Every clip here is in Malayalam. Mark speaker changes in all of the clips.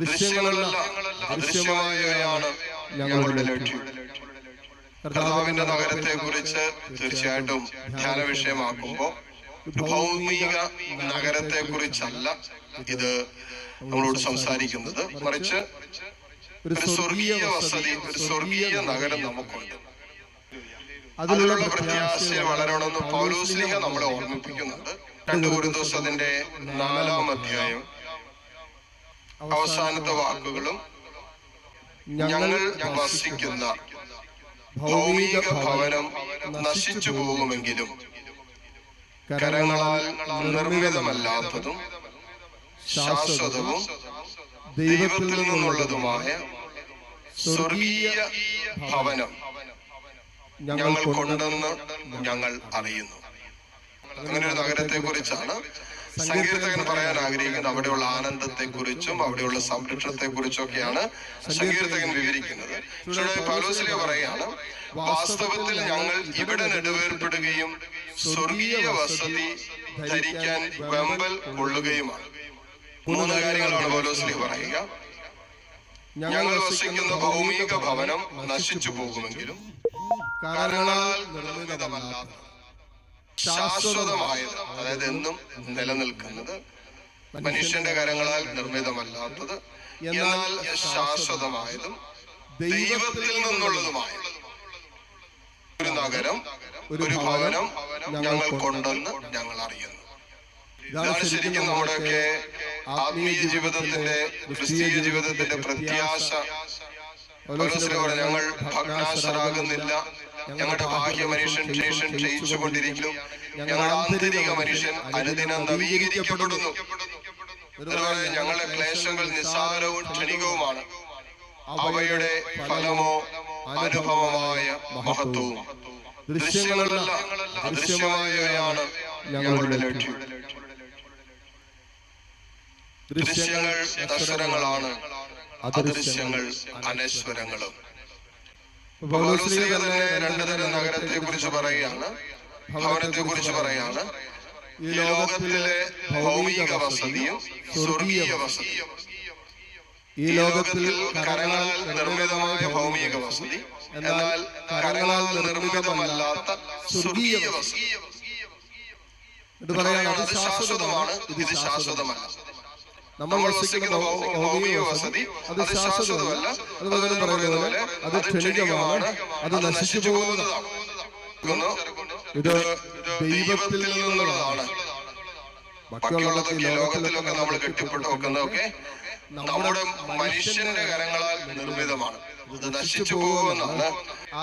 Speaker 1: ദൃശ്യങ്ങളല്ല അദൃശ്യമായവയാണ് ഞങ്ങളുടെ ലക്ഷ്യം. കർത്താവിന്റെ നഗരത്തെ കുറിച്ച് തീർച്ചയായിട്ടും ധ്യാന വിഷയമാക്കുമ്പോൾ ഭൗമിക നഗരത്തെ കുറിച്ചല്ല ഇത് നമ്മളോട് സംസാരിക്കുന്നത്. മറിച്ച് ഒരു സ്വർഗീയ വസതി ഒരു സ്വർഗീയ നഗരം നമുക്കുണ്ട്. അതിലുള്ള പ്രത്യാശ വളരണമെന്ന് പൗലോസ്ലിഹ നമ്മളെ ഓർമ്മിപ്പിക്കുന്നുണ്ട്. രണ്ടു ഒരു ദിവസത്തിന്റെ നാലാം അധ്യായം അവസാനത്തെ വാക്കുകളും ഞങ്ങൾ വസിക്കുന്ന ഭൗമിക ഭവനം നശിച്ചു പോകുമെങ്കിലും കരങ്ങളാൽ നിർമ്മിതമല്ലാത്തതും ശാശ്വതവും ദൈവത്തിൽ നിന്നുള്ളതുമായ സ്വർഗീയ ഭവനം ഞങ്ങൾ ഞങ്ങൾക്കുണ്ടെന്ന് ഞങ്ങൾ അറിയുന്നു. അങ്ങനെ ഒരു നഗരത്തെ കുറിച്ചാണ് സങ്കീർത്തകൻ പറയാൻ ആഗ്രഹിക്കുന്നത് അവിടെയുള്ള ആനന്ദത്തെ കുറിച്ചും അവിടെയുള്ള സംരക്ഷണത്തെ കുറിച്ചും ഒക്കെയാണ് സങ്കീർത്തകൻ വിവരിക്കുന്നത്. പൗലോസിലെ പറയാണ് വാസ്തവത്തിൽ ഞങ്ങൾ ഇവിടെ നെടുവേർപ്പെടുകയും സ്വർഗീയ വസതി ധരിക്കാൻ വെമ്പൽ കൊള്ളുകയുമാണ്. മൂന്ന് കാര്യങ്ങളാണ് പൗലോസിലെ പറയുക. ഞങ്ങൾ വസിക്കുന്ന ഭൗമിക ഭവനം നശിച്ചു പോകുമെങ്കിലും കാരണങ്ങളാൽ നിർമ്മിതമല്ലാത്ത ശാശ്വതമായത് അതായത് എന്നും നിലനിൽക്കുന്നത് മനുഷ്യന്റെ കരങ്ങളാൽ നിർമ്മിതമല്ലാത്തത് എന്നാൽ ശാശ്വതമായതും ദൈവത്തിൽ നിന്നുള്ളതുമായ ഒരു നഗരം ഒരു ഭവനം ഞങ്ങൾക്കുണ്ടെന്ന് ഞങ്ങൾ അറിയുന്നു. ഇതാണ് ശരിക്കും നമ്മുടെയൊക്കെ ആത്മീയ ജീവിതത്തിന്റെ ക്രിസ്തീയ ജീവിതത്തിന്റെ പ്രത്യാശ. ഞങ്ങൾ ഭഗ്നാശരാകുന്നില്ല. ഞങ്ങളുടെ ബാഹ്യ മനുഷ്യൻ ശേഷം ക്ഷയിച്ചുകൊണ്ടിരിക്കുന്നു. ഞങ്ങളുടെ ആന്തരിക മനുഷ്യൻ അനുദിനം നവീകരിക്കപ്പെടുന്നു. അതുപോലെ ഞങ്ങളുടെ ക്ലേശങ്ങൾ നിസ്സാരവും ക്ഷണികവുമാണ്. അവയുടെ ഫലമോ അനുഭവമായ മഹത്വവും. ദൃശ്യങ്ങളല്ല അദൃശ്യമായവയാണ് ഞങ്ങളുടെ ലക്ഷ്യം. ദൃശ്യങ്ങൾ ദർശനങ്ങളാണ് അദൃശ്യങ്ങൾ അനശ്വരങ്ങളും. തന്നെ രണ്ടു നഗരത്തെ കുറിച്ച് പറയുകയാണ്. ഭവനത്തെ കുറിച്ച് പറയുകയാണ്. ഈ ലോകത്തിലെ ഭൗമിക വസതിയും സ്വർഗീയ വസതിയും. ഈ ലോകത്തിൽ കരങ്ങളാൽ നിർമ്മിതമായ ഭൗമിക വസതി എന്നാൽ കരങ്ങളാൽ നിർമ്മിതമല്ലാത്ത സ്വർഗീയ വസതി. ഇത് പറയാണ് അത് ശാശ്വതമാണ് ഇത് ശാശ്വതമല്ല. നമ്മൾ വസിക്കുന്ന ഭൗമിക വസതി അത് ശാശ്വതമല്ല. അതുപോലെ തന്നെ പറയുന്നത് പോലെ അത് ക്ഷണികമാണ്. അത് നശിച്ചു പോകുന്നതാണ്. ഇത് ദൈവത്തിൽ നിന്നുള്ളതാണ്. ബാക്കിയുള്ളതൊക്കെ ലോകത്തിലൊക്കെ നമ്മൾ കെട്ടിപ്പെട്ടു വെക്കുന്നതൊക്കെ നമ്മുടെ മനുഷ്യന്റെ കരങ്ങളാൽ നിർമ്മിതമാണ്. ഇത് നശിച്ചു പോകുമെന്നാണ്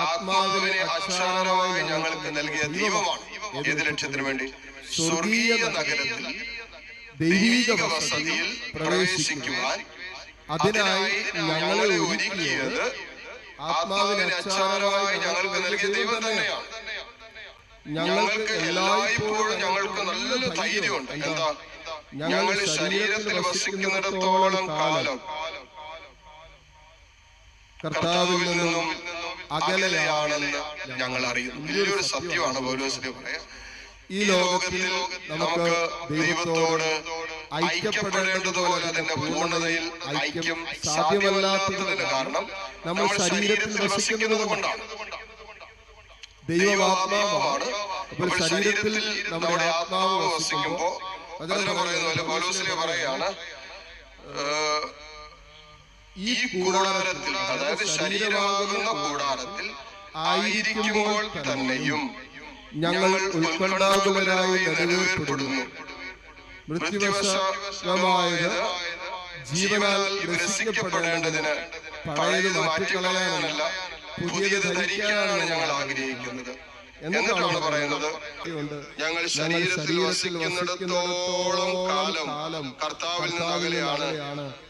Speaker 1: ആത്മാവിനെ അക്ഷാരമായി ഞങ്ങൾക്ക് നൽകിയ ദൈവമാണ്. ഏത് ലക്ഷ്യത്തിന് വേണ്ടി? സ്വർഗീയ നഗരത്തിൽ ദൈവിക വസതിയിൽ പ്രവേശിക്കുവാൻ അതിനായി ഞങ്ങളെ ഒരുക്കിയത് ആത്മാവിനെ അച്ചാരമായി ഞങ്ങൾക്ക് നൽകിയ ദൈവം തന്നെയാണ് ഞങ്ങൾക്ക് എല്ലായ്പ്പോഴും ഞങ്ങൾക്ക് നല്ല ധൈര്യമുണ്ട്. എന്താ? ഞങ്ങൾ ശരീരത്തിൽ വസിക്കുന്നിടത്തോളം കാലം. കർത്താവിൽ നിന്നും അകലെയാണെന്ന് ഞങ്ങൾ അറിയുന്നു. വലിയൊരു സത്യമാണ്. പൗലോസിനെ പറയാ ഈ ലോകത്തിൽ നമുക്ക് ദൈവത്തോട് ഐക്യപ്പെടേണ്ടതുപോലെ അതിന്റെ പൂർണതയിൽ ഐക്യം സാധ്യമല്ലാത്തതിന് കാരണം നമ്മൾ ശരീരത്തിൽ വസിക്കുന്നത് കൊണ്ടാണ്. ദൈവമാത്മാവാണ് അപ്പോൾ ശരീരത്തിൽ നമ്മുടെ ആത്മാവ് വസിക്കുമ്പോ അതിനെ പറയുന്ന പോലെ പൗലോസിലെ പറയാണ് ഈ കൂടാരത്തിൽ അതായത് ശരീരമാകുന്ന കൂടാരത്തിൽ ആയിരിക്കുമ്പോൾ തന്നെയും ഞങ്ങൾ ഉൾക്കൊണ്ടാകുന്നവരായി നിലനിൽപ്പെടുന്നു. മൃത്യുവശമായത് ജീവനാൽ രസിക്കപ്പെടേണ്ടതിന് പഴയത് മാറ്റിക്കളയാനല്ല പുതിയത് ധരിക്കാനാണ് ഞങ്ങൾ ആഗ്രഹിക്കുന്നത്. എന്നിട്ടാണ് പറയുന്നത്? ഞങ്ങൾ ശരീരത്തിൽ വസിക്കുന്നിടത്തോളം കാലം കർത്താവിൽ നിന്ന് അകലെയാണ്.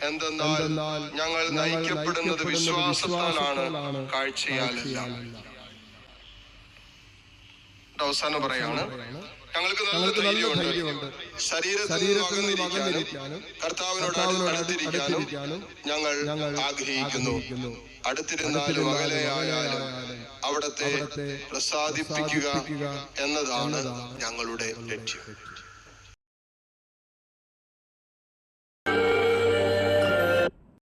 Speaker 1: എന്തെന്നാൽ ഞങ്ങൾ നയിക്കപ്പെടുന്നത് വിശ്വാസത്താലാണ് കാഴ്ചയാലല്ല. അവസാനം പറയാണ്. ഞങ്ങൾക്ക് നല്ല ധൈര്യമുണ്ട്. ശരീരത്തിൽ നിന്ന് അകന്നിരിക്കാനും കർത്താവിനോട് അടുത്തിരിക്കാനും ഞങ്ങൾ ആഗ്രഹിക്കുന്നു. അടുത്തിരുന്നാലും അകലെയായാലും അവിടത്തെ പ്രസാദിപ്പിക്കുക എന്നതാണ് ഞങ്ങളുടെ ലക്ഷ്യം.